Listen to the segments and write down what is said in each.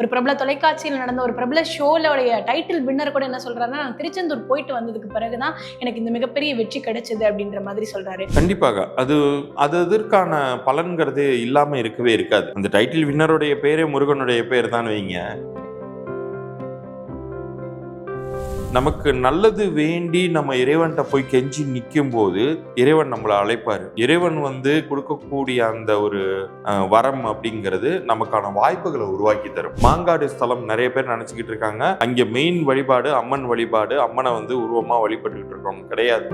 ஒரு பிரபல தொலைக்காட்சியில் நடந்த ஒரு பிரபல ஷோலோடைய டைட்டில் வின்னர் கூட என்ன சொல்றாருன்னா நான் திருச்செந்தூர் போயிட்டு வந்ததுக்கு பிறகுதான் எனக்கு இந்த மிகப்பெரிய வெற்றி கிடைச்சது அப்படின்ற மாதிரி சொல்றாரு. கண்டிப்பாக. அது அது அதற்கான பலன்கிறது இல்லாம இருக்கவே இருக்காது. அந்த டைட்டில் வின்னருடைய பேரே முருகனுடைய பேர் தான் வைங்க. நமக்கு நல்லது வேண்டி நம்ம இறைவன்கிட்ட போய் கெஞ்சி நிற்கும் போது இறைவன் நம்மளை அழைப்பாரு. இறைவன் வந்து கொடுக்கக்கூடிய அந்த ஒரு வரம் அப்படிங்கிறது நமக்கான வாய்ப்புகளை உருவாக்கி தரும். மாங்காடு ஸ்தலம் நிறைய பேர் நினைச்சுக்கிட்டு இருக்காங்க. அங்கே மெயின் வழிபாடு அம்மன் வழிபாடு அம்மனை வந்து உருவமாக வழிபட்டுக்கிட்டு இருக்கோம். கிடையாது.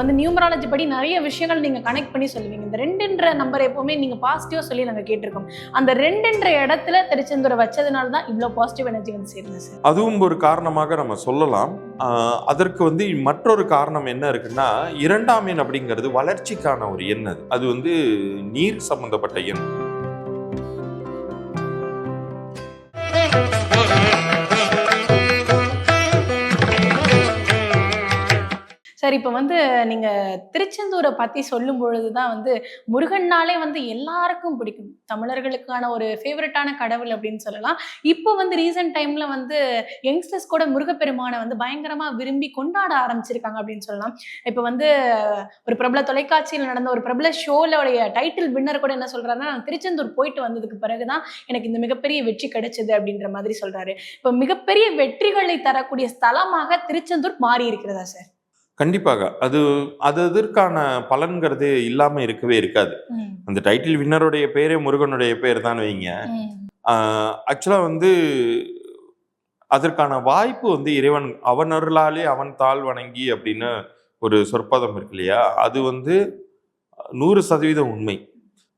வந்து நியூமராலஜி படி நிறைய விஷயங்கள் நீங்கள் கனெக்ட் பண்ணி சொல்லுவீங்க. இந்த ரெண்டுன்ற நம்பர் எப்போவுமே நீங்கள் பாசிட்டிவாக சொல்லி நாங்கள் கேட்டிருக்கோம். அந்த ரெண்டுன்ற இடத்துல திருச்செந்தூரை வச்சதுனால தான் இவ்வளோ பாசிட்டிவ் எனர்ஜி வந்து சேருது சார் அதுவும் ஒரு காரணமாக நம்ம சொல்லலாம். அதற்கு வந்து மற்றொரு காரணம் என்ன இருக்குன்னா இரண்டாம் எண் அப்படிங்கிறது வளர்ச்சிக்கான ஒரு எண் அது. அது வந்து நீர் சம்பந்தப்பட்ட எண். சார் இப்போ வந்து நீங்கள் திருச்செந்தூரை பற்றி சொல்லும் பொழுது தான் வந்து முருகன்னாலே வந்து எல்லாருக்கும் பிடிக்கும். தமிழர்களுக்கான ஒரு ஃபேவரட்டான கடவுள் அப்படின்னு சொல்லலாம். இப்போ வந்து ரீசெண்ட் டைமில் வந்து யங்ஸ்டர்ஸ் கூட முருகப்பெருமானை வந்து பயங்கரமாக விரும்பி கொண்டாட ஆரம்பிச்சிருக்காங்க அப்படின்னு சொல்லலாம். இப்போ வந்து ஒரு பிரபல தொலைக்காட்சியில் நடந்த ஒரு பிரபல ஷோலோடைய டைட்டில் வின்னர் கூட என்ன சொல்கிறாருன்னா நான் திருச்செந்தூர் போயிட்டு வந்ததுக்கு பிறகு தான் எனக்கு இந்த மிகப்பெரிய வெற்றி கிடைச்சது அப்படின்ற மாதிரி சொல்கிறாரு இப்போ மிகப்பெரிய வெற்றிகளை தரக்கூடிய ஸ்தலமாக திருச்செந்தூர் மாறி இருக்கிறதா சார்? கண்டிப்பாக. அது அது அதற்கான பலன்கிறது இல்லாம இருக்கவே இருக்காது. அந்த டைட்டில் வின்னருடைய பேரே முருகனுடைய பேர் தான் வைங்க. ஆக்சுவலா வந்து அதற்கான வாய்ப்பு வந்து இறைவன் அவன் அருளாலே அவன் தாழ் வணங்கி அப்படின்னு ஒரு சொற்பதம் இருக்கு இல்லையா? அது வந்து நூறு சதவீதம் உண்மை.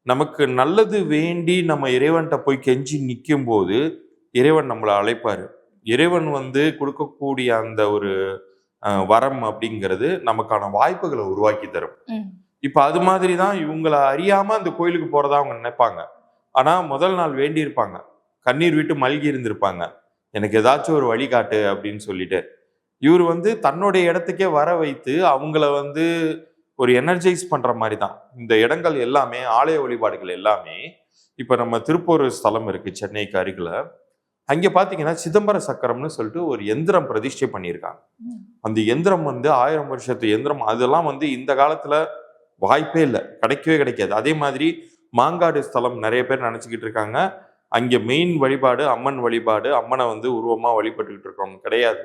நமக்கு நல்லது வேண்டி நம்ம இறைவன்கிட்ட போய் கெஞ்சி நிற்கும் போது இறைவன் நம்மளை அழைப்பாரு. இறைவன் வந்து கொடுக்கக்கூடிய அந்த ஒரு வரம் அப்படிங்கிறது நமக்கான வாய்ப்புகளை உருவாக்கி தரும். இப்ப அது மாதிரி தான் இவங்களை அறியாம அந்த கோயிலுக்கு போறதா அவங்க நினைப்பாங்க. ஆனா முதல் நாள் வேண்டி இருப்பாங்க கண்ணீர் விட்டு மல்கி இருந்திருப்பாங்க. எனக்கு ஏதாச்சும் ஒரு வழிகாட்டு அப்படின்னு சொல்லிட்டு. இவர் வந்து தன்னுடைய இடத்துக்கே வர வைத்து அவங்கள வந்து ஒரு எனர்ஜைஸ் பண்ற மாதிரி தான் இந்த இடங்கள் எல்லாமே ஆலய வழிபாடுகள் எல்லாமே இப்ப நம்ம திருப்பூர் ஸ்தலம் இருக்கு சென்னைக்கு அருகில. அங்க பாத்தீங்கன்னா சிதம்பர சக்கரம்னு சொல்லிட்டு ஒரு எந்திரம் பிரதிஷ்டை பண்ணியிருக்காங்க. அந்த எந்திரம் வந்து ஆயிரம் வருஷத்து எந்திரம். அதெல்லாம் வந்து இந்த காலத்துல வாய்ப்பே இல்லை. கிடைக்கவே கிடைக்காது. அதே மாதிரி மாங்காடு ஸ்தலம் நிறைய பேர் நினைச்சுக்கிட்டு இருக்காங்க. அங்க மெயின் வழிபாடு அம்மன் வழிபாடு அம்மனை வந்து உருவமா வழிபட்டுக்கிட்டு இருக்கவங்க கிடையாது.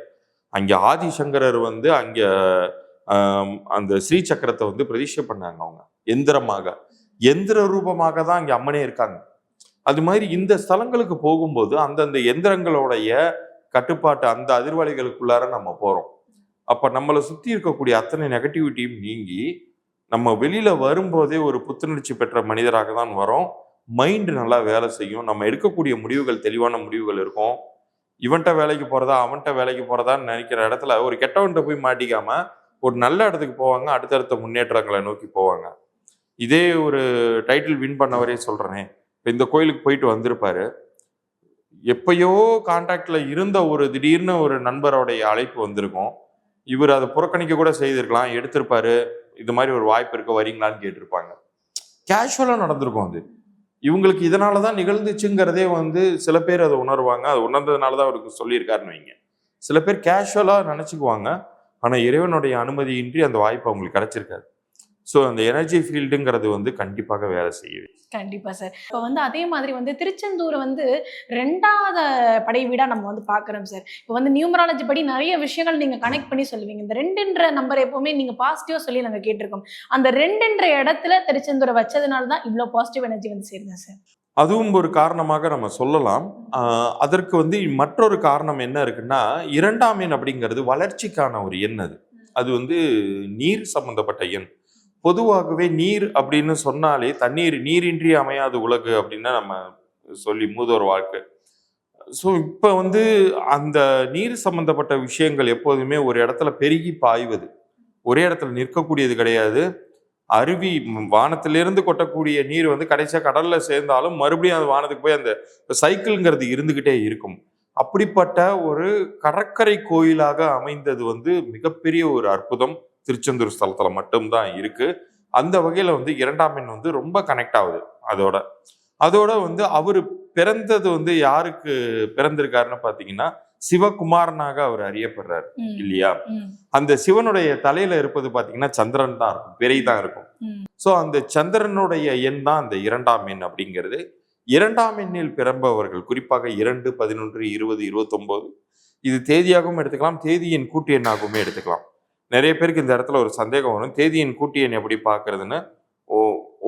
அங்க ஆதிசங்கரர் வந்து அங்க அந்த ஸ்ரீ சக்கரத்தை வந்து பிரதிஷ்டை பண்ணாங்க அவங்க. எந்திரமாக. எந்திர ரூபமாக தான் அங்க அம்மனே இருக்காங்க. அது மாதிரி இந்த ஸ்தலங்களுக்கு போகும்போது அந்தந்த எந்திரங்களுடைய கட்டுப்பாட்டு அந்த அதிர்வலைகளுக்குள்ளார நம்ம போகிறோம் அப்போ நம்மளை சுற்றி இருக்கக்கூடிய அத்தனை நெகட்டிவிட்டியும் நீங்கி நம்ம வெளியில் வரும்போதே ஒரு புத்துணர்ச்சி பெற்ற மனிதராக தான் வரோம். மைண்டு நல்லா வேலை செய்யும். நம்ம எடுக்கக்கூடிய முடிவுகள் தெளிவான முடிவுகள் இருக்கும். இவன்கிட்ட வேலைக்கு போகிறதா அவன்கிட்ட வேலைக்கு போகிறதான்னு நினைக்கிற இடத்துல ஒரு கெட்டவன்கிட்ட போய் மாட்டிக்காம ஒரு நல்ல இடத்துக்கு போவாங்க அடுத்தடுத்த முன்னேற்றங்களை நோக்கி போவாங்க. இதே ஒரு டைட்டில் வின் பண்ணவரே சொல்றேனே. இப்போ இந்த கோயிலுக்கு போயிட்டு வந்திருப்பாரு. எப்பயோ கான்டாக்டில் இருந்த ஒரு திடீர்னு ஒரு நண்பரோடைய அழைப்பு வந்திருக்கும். இவர் அதை புறக்கணிக்க கூட செய்திருக்கலாம் எடுத்திருப்பாரு. இது மாதிரி ஒரு வாய்ப்பு இருக்க வரீங்களான்னு கேட்டிருப்பாங்க. கேஷுவலாக நடந்திருக்கும் அது. இவங்களுக்கு இதனால தான் நிகழ்ந்துச்சுங்கிறதே வந்து சில பேர் அதை உணர்வாங்க. அது உணர்ந்ததுனால தான் அவருக்கு சொல்லியிருக்காருன்னு வைங்க. சில பேர் கேஷுவலாக நினச்சிக்குவாங்க. ஆனால் இறைவனுடைய அனுமதியின்றி அந்த வாய்ப்பு அவங்களுக்கு கிடைச்சிருக்காது. ஸோ அந்த எனர்ஜி ஃபீல்டுங்கிறது வந்து கண்டிப்பாக வேலை செய்யுது. கண்டிப்பா சார் இப்போ வந்து அதே மாதிரி வந்து திருச்செந்தூர் வந்து ரெண்டாவது படை வீடா நம்ம வந்து பாக்குறோம் சார் இப்போ வந்து நியூமராலஜி படி நிறைய விஷயங்கள் நீங்க கனெக்ட் பண்ணி சொல்லுவீங்க. இந்த ரெண்டுன்ற நம்பர் எப்பவுமே நீங்க பாசிட்டிவா சொல்லி நாங்க கேட்டிருக்கோம். அந்த ரெண்டுன்ற இடத்துல திருச்செந்தூரை வச்சதுனால தான் இவ்வளவு பாசிட்டிவ் எனர்ஜி வந்து சேருது சார் அதுவும் ஒரு காரணமாக நம்ம சொல்லலாம். அதற்கு வந்து மற்றொரு காரணம் என்ன இருக்குன்னா இரண்டாம் எண் அப்படிங்கிறது வளர்ச்சிக்கான ஒரு எண் அது. அது வந்து நீர் சம்பந்தப்பட்ட எண். பொதுவாகவே நீர் அப்படின்னு சொன்னாலே தண்ணீர் நீரின்றி அமையாது உலகு அப்படின்னு நம்ம சொல்லி மூதோர் வாழ்க்கை. ஸோ இப்போ வந்து அந்த நீர் சம்பந்தப்பட்ட விஷயங்கள் எப்போதுமே ஒரு இடத்துல பெருகி பாய்வது. ஒரே இடத்துல நிற்கக்கூடியது கிடையாது. அருவி வானத்திலிருந்து கொட்டக்கூடிய நீர் வந்து கடைசியாக கடலில் சேர்ந்தாலும் மறுபடியும் அந்த வானத்துக்கு போய் அந்த சைக்கிள்ங்கிறது இருந்துக்கிட்டே இருக்கும். அப்படிப்பட்ட ஒரு கடற்கரை கோயிலாக அமைந்தது வந்து மிகப்பெரிய ஒரு அற்புதம். திருச்செந்தூர் ஸ்தலத்துல மட்டும்தான் இருக்கு. அந்த வகையில வந்து இரண்டாம் எண் வந்து ரொம்ப கனெக்ட் ஆகுது அதோட. அதோட வந்து அவரு பிறந்தது வந்து யாருக்கு பிறந்திருக்காருன்னு பாத்தீங்கன்னா சிவகுமாரனாக அவர் அறியப்படுறாரு இல்லையா? அந்த சிவனுடைய தலையில இருப்பது பாத்தீங்கன்னா சந்திரன் தான் இருக்கும் பிறை தான் இருக்கும். சோ அந்த சந்திரனுடைய எண் தான் அந்த இரண்டாம் எண் அப்படிங்கிறது. இரண்டாம் எண்ணில் பிறம்பவர்கள் குறிப்பாக இரண்டு பதினொன்று இருபது இருபத்தொன்பது இது தேதியாகவும் எடுத்துக்கலாம் தேதியின் கூட்டு எண்ணாகவும் எடுத்துக்கலாம். நிறைய பேருக்கு இந்த இடத்துல ஒரு சந்தேகம் வரும். தேதியின் கூட்டியன் எண் எப்படி பார்க்கறதுன்னு? ஓ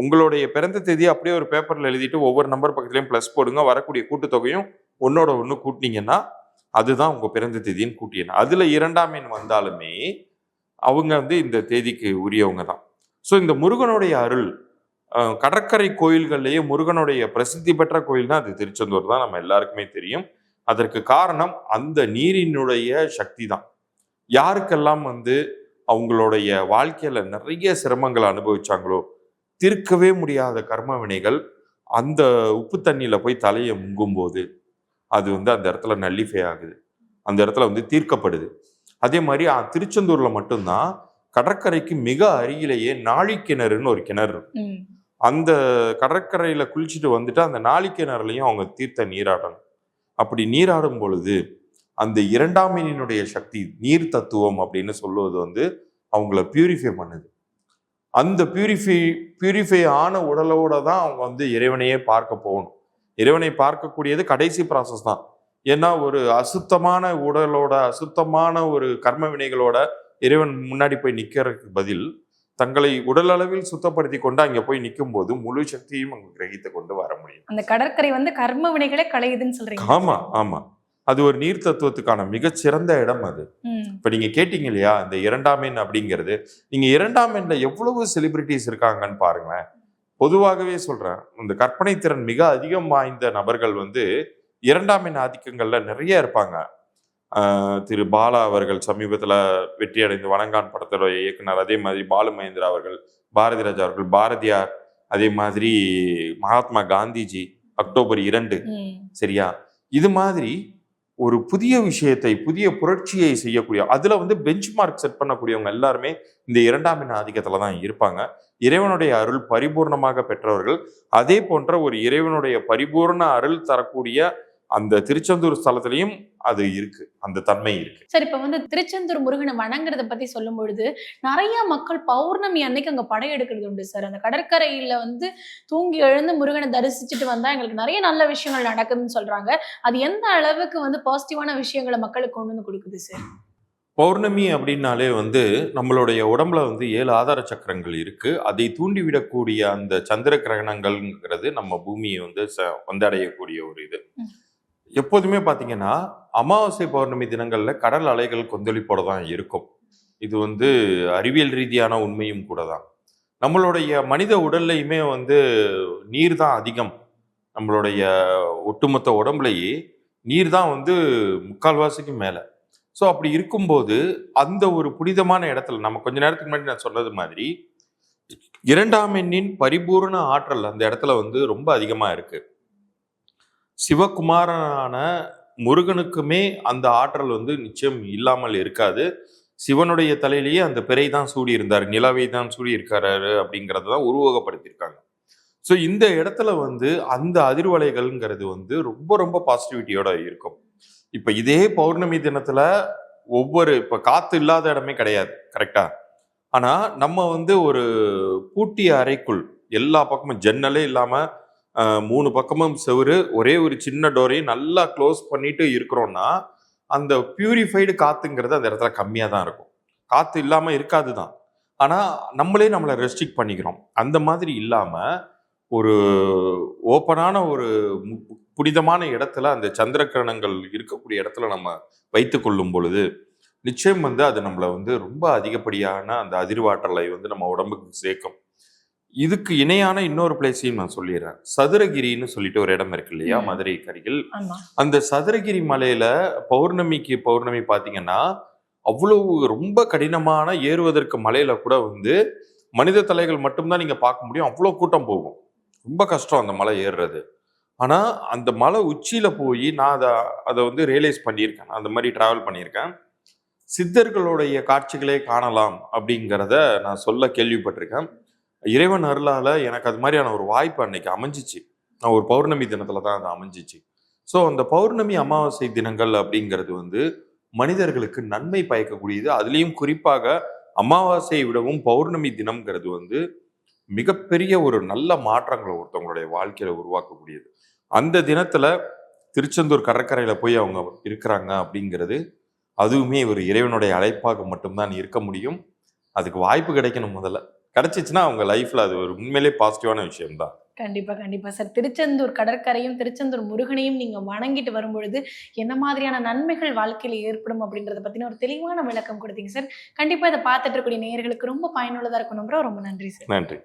உங்களுடைய பிறந்த தேதியை அப்படியே ஒரு பேப்பரில் எழுதிட்டு ஒவ்வொரு நம்பர் பக்கத்துலையும் ப்ளஸ் போடுங்க. வரக்கூடிய கூட்டுத்தொகையும் ஒன்னோட ஒன்று கூட்டினீங்கன்னா அதுதான் உங்கள் பிறந்த தேதியின் கூட்டியன். எண் இரண்டாம் எண் வந்தாலுமே அவங்க வந்து இந்த தேதிக்கு உரியவங்க தான். ஸோ இந்த முருகனுடைய அருள் கடற்கரை கோயில்கள்லேயே முருகனுடைய பிரசித்தி பெற்ற கோயில்னா அது திருச்செந்தூர் தான். நம்ம எல்லாருக்குமே தெரியும். அதற்கு காரணம் அந்த நீரினுடைய சக்தி தான். யாருக்கெல்லாம் வந்து அவங்களுடைய வாழ்க்கையில நிறைய சிரமங்களை அனுபவிச்சாங்களோ தீர்க்கவே முடியாத கர்ம வினைகள் அந்த உப்பு தண்ணியில போய் தலையை முங்கும்போது அது வந்து அந்த இடத்துல நல்லிஃபை ஆகுது. அந்த இடத்துல வந்து தீர்க்கப்படுது. அதே மாதிரி திருச்செந்தூர்ல மட்டும்தான் கடற்கரைக்கு மிக அருகிலேயே நாழிக்கிணறுன்னு ஒரு கிணறு. அந்த கடற்கரையில குளிச்சுட்டு வந்துட்டு அந்த நாழிக்கிணறுலையும் அவங்க தீர்த்த நீராடணும். அப்படி நீராடும் பொழுது அந்த இரண்டாம் மீனினுடைய சக்தி நீர் தத்துவம் அப்படின்னு சொல்லுவது வந்து அவங்கள பியூரிஃபை பண்ணுது. அந்த பியூரிஃபை பியூரிஃபை ஆன உடலோட தான் அவங்க வந்து இறைவனையே பார்க்க போகணும். இறைவனை பார்க்கக்கூடியது கடைசி ப்ராசஸ் தான். ஏன்னா ஒரு அசுத்தமான உடலோட அசுத்தமான ஒரு கர்ம வினைகளோட இறைவன் முன்னாடி போய் நிக்கிறதுக்கு பதில் தங்களை உடல் அளவில் சுத்தப்படுத்தி கொண்டு அங்க போய் நிற்கும் போது முழு சக்தியும் அங்க கிரகித்து கொண்டு வர முடியும். அந்த கடற்கரை வந்து கர்ம வினைகளே களையுதுன்னு சொல்றீங்க. ஆமா ஆமா. அது ஒரு நீர் தத்துவத்துக்கான மிகச்சிறந்த இடம் அது. இப்ப நீங்க கேட்டீங்க இல்லையா இந்த இரண்டாம் எண் அப்படிங்கிறது நீங்க இரண்டாம் எண்ல எவ்வளவு செலிபிரிட்டிஸ் இருக்காங்கன்னு பாருங்களேன். பொதுவாகவே சொல்றேன் இந்த கற்பனை திறன் மிக அதிகம் வாய்ந்த நபர்கள் வந்து இரண்டாம் எண் ஆதிக்கங்கள்ல நிறைய இருப்பாங்க. ஆஹ் திரு பாலா அவர்கள் சமீபத்துல வெற்றி அடைந்து வணங்கான் படத்தோட இயக்குனர் அதே மாதிரி பாலு மகேந்திரா அவர்கள் பாரதி ராஜா அவர்கள் பாரதியார் அதே மாதிரி மகாத்மா காந்திஜி அக்டோபர் இரண்டு. சரியா? இது மாதிரி ஒரு புதிய விஷயத்தை புதிய புரட்சியை செய்யக்கூடிய அதில் வந்து பெஞ்ச் மார்க் செட் பண்ணக்கூடியவங்க எல்லாருமே இந்த இரண்டாம் இன ஆதிக்கத்தில் தான் இருப்பாங்க. இறைவனுடைய அருள் பரிபூர்ணமாக பெற்றவர்கள். அதே போன்ற ஒரு இறைவனுடைய பரிபூர்ண அருள் தரக்கூடிய அந்த திருச்செந்தூர் ஸ்தலத்திலையும் அது இருக்கு அந்த தன்மை இருக்கு. சரி இப்ப வந்து திருச்செந்தூர் முருகனை வணங்குறத பத்தி சொல்லும் பொழுது நிறைய மக்கள் பௌர்ணமி அன்னைக்கு அங்க படையெடுக்கிறது உண்டு சார். அந்த கடற்கரையில வந்து தூங்கி எழுந்து முருகனை தரிசிச்சுட்டு வந்தா எங்களுக்கு நிறைய நல்ல விஷயங்கள் நடக்குதுன்னு சொல்றாங்க. அது எந்த அளவுக்கு வந்து பாசிட்டிவான விஷயங்களை மக்களுக்கு கொண்டு வந்து கொடுக்குது சார்? பௌர்ணமி அப்படின்னாலே வந்து நம்மளுடைய உடம்புல வந்து ஏழு ஆதார சக்கரங்கள் இருக்கு. அதை தூண்டிவிடக்கூடிய அந்த சந்திர கிரகணங்கள்ங்கிறது நம்ம பூமியை வந்து ச- வந்தடையக்கூடிய ஒரு இது. எப்போதுமே பார்த்தீங்கன்னா அமாவாசை பௌர்ணமி தினங்களில் கடல் அலைகள் கொந்தளிப்போட தான் இருக்கும். இது வந்து அறிவியல் ரீதியான உண்மையும் கூட தான் நம்மளுடைய மனித உடல்லையுமே வந்து நீர் தான் அதிகம். நம்மளுடைய ஒட்டுமொத்த உடம்புலையே நீர் தான் வந்து முக்கால்வாசிக்கு மேலே. ஸோ அப்படி இருக்கும்போது அந்த ஒரு புனிதமான இடத்துல நம்ம கொஞ்ச நேரத்துக்கு முன்னாடி நான் சொன்னது மாதிரி இரண்டாம் எண்ணின் பரிபூரண ஆற்றல் அந்த இடத்துல வந்து ரொம்ப அதிகமாக இருக்குது சிவகுமாரனான முருகனுக்குமே அந்த ஆற்றல் வந்து நிச்சயம் இல்லாமல் இருக்காது. சிவனுடைய தலையிலேயே அந்த பிறை தான் சூடி இருந்தார் நிலவை தான் சூடி இருக்காரு அப்படிங்கிறத தான் உருவகப்படுத்தியிருக்காங்க. ஸோ இந்த இடத்துல வந்து அந்த அதிர்வலைகள்ங்கிறது வந்து ரொம்ப ரொம்ப பாசிட்டிவிட்டியோட இருக்கும். இப்போ இதே பௌர்ணமி தினத்துல ஒவ்வொரு இப்போ காற்று இல்லாத இடமே கிடையாது கரெக்டா ஆனால் நம்ம வந்து ஒரு பூட்டிய அறைக்குள் எல்லா பக்கமும் ஜன்னலே இல்லாமல் மூணு பக்கமும் செவரு ஒரே ஒரு சின்ன டோரையும் நல்லா க்ளோஸ் பண்ணிட்டு இருக்கிறோம்னா அந்த பியூரிஃபைடு காத்துங்கிறது அந்த இடத்துல கம்மியாக தான் இருக்கும். காற்று இல்லாமல் இருக்காது தான். ஆனால் நம்மளே நம்மளை ரெஸ்ட்ரிக்ட் பண்ணிக்கிறோம். அந்த மாதிரி இல்லாமல் ஒரு ஓப்பனான ஒரு புனிதமான இடத்துல அந்த சந்திரகிரணங்கள் இருக்கக்கூடிய இடத்துல நம்ம வைத்து கொள்ளும் பொழுது நிச்சயம் வந்து அது நம்மளை வந்து ரொம்ப அதிகப்படியான அந்த அதிர்வாற்றலை வந்து நம்ம உடம்புக்கு சேர்க்கும். இதுக்கு இணையான இன்னொரு பிளேஸையும் நான் சொல்லிடுறேன். சதுரகிரின்னு சொல்லிட்டு ஒரு இடம் இருக்கு இல்லையா. மதுரை ஆமா. அந்த சதுரகிரி மலையில பௌர்ணமிக்கு பௌர்ணமி பாத்தீங்கன்னா அவ்வளவு ரொம்ப கடினமான ஏறுவதற்கு மலையில கூட வந்து மனித தலைகள் மட்டும்தான் நீங்க பார்க்க முடியும். அவ்வளோ கூட்டம் போகும். ரொம்ப கஷ்டம் அந்த மலை ஏறுறது. ஆனா அந்த மலை உச்சியில போய் நான் அதை அதை வந்து ரியலைஸ் பண்ணியிருக்கேன். அந்த மாதிரி டிராவல் பண்ணியிருக்கேன். சித்தர்களுடைய காட்சிகளே காணலாம் அப்படிங்கிறத நான் சொல்ல கேள்விப்பட்டிருக்கேன். இறைவன் அருளால எனக்கு அது மாதிரியான ஒரு வாய்ப்பு அன்னைக்கு அமைஞ்சிச்சு. ஒரு பௌர்ணமி தினத்துல தான் அது அமைஞ்சிச்சு. ஸோ அந்த பௌர்ணமி அமாவாசை தினங்கள் அப்படிங்கிறது வந்து மனிதர்களுக்கு நன்மை பயக்கக்கூடியது. அதுலேயும் குறிப்பாக அமாவாசையை விடவும் பௌர்ணமி தினம்ங்கிறது வந்து மிகப்பெரிய ஒரு நல்ல மாற்றங்களை ஒருத்தவங்களுடைய வாழ்க்கையில உருவாக்கக்கூடியது. அந்த தினத்துல திருச்செந்தூர் கடற்கரையில போய் அவங்க இருக்கிறாங்க அப்படிங்கிறது அதுவுமே ஒரு இறைவனுடைய அழைப்பாக மட்டும்தான் இருக்க முடியும். அதுக்கு வாய்ப்பு கிடைக்கணும் முதல்ல. கிடைச்சிச்சுன்னா அவங்க லைஃப்ல அது ஒரு உண்மையிலே பாசிட்டிவான விஷயம்தான். கண்டிப்பா கண்டிப்பா. சார் திருச்செந்தூர் கடற்கரையும் திருச்செந்தூர் முருகனையும் நீங்க வணங்கிட்டு வரும்பொழுது என்ன மாதிரியான நன்மைகள் வாழ்க்கையில ஏற்படும் அப்படின்றத பத்தின ஒரு தெளிவான விளக்கம் கொடுத்தீங்க சார். கண்டிப்பா இதை பார்த்துட்டு இருக்கக்கூடிய நேயர்களுக்கு ரொம்ப பயனுள்ளதா இருக்கும் நம்புறோம் ரொம்ப நன்றி சார். நன்றி.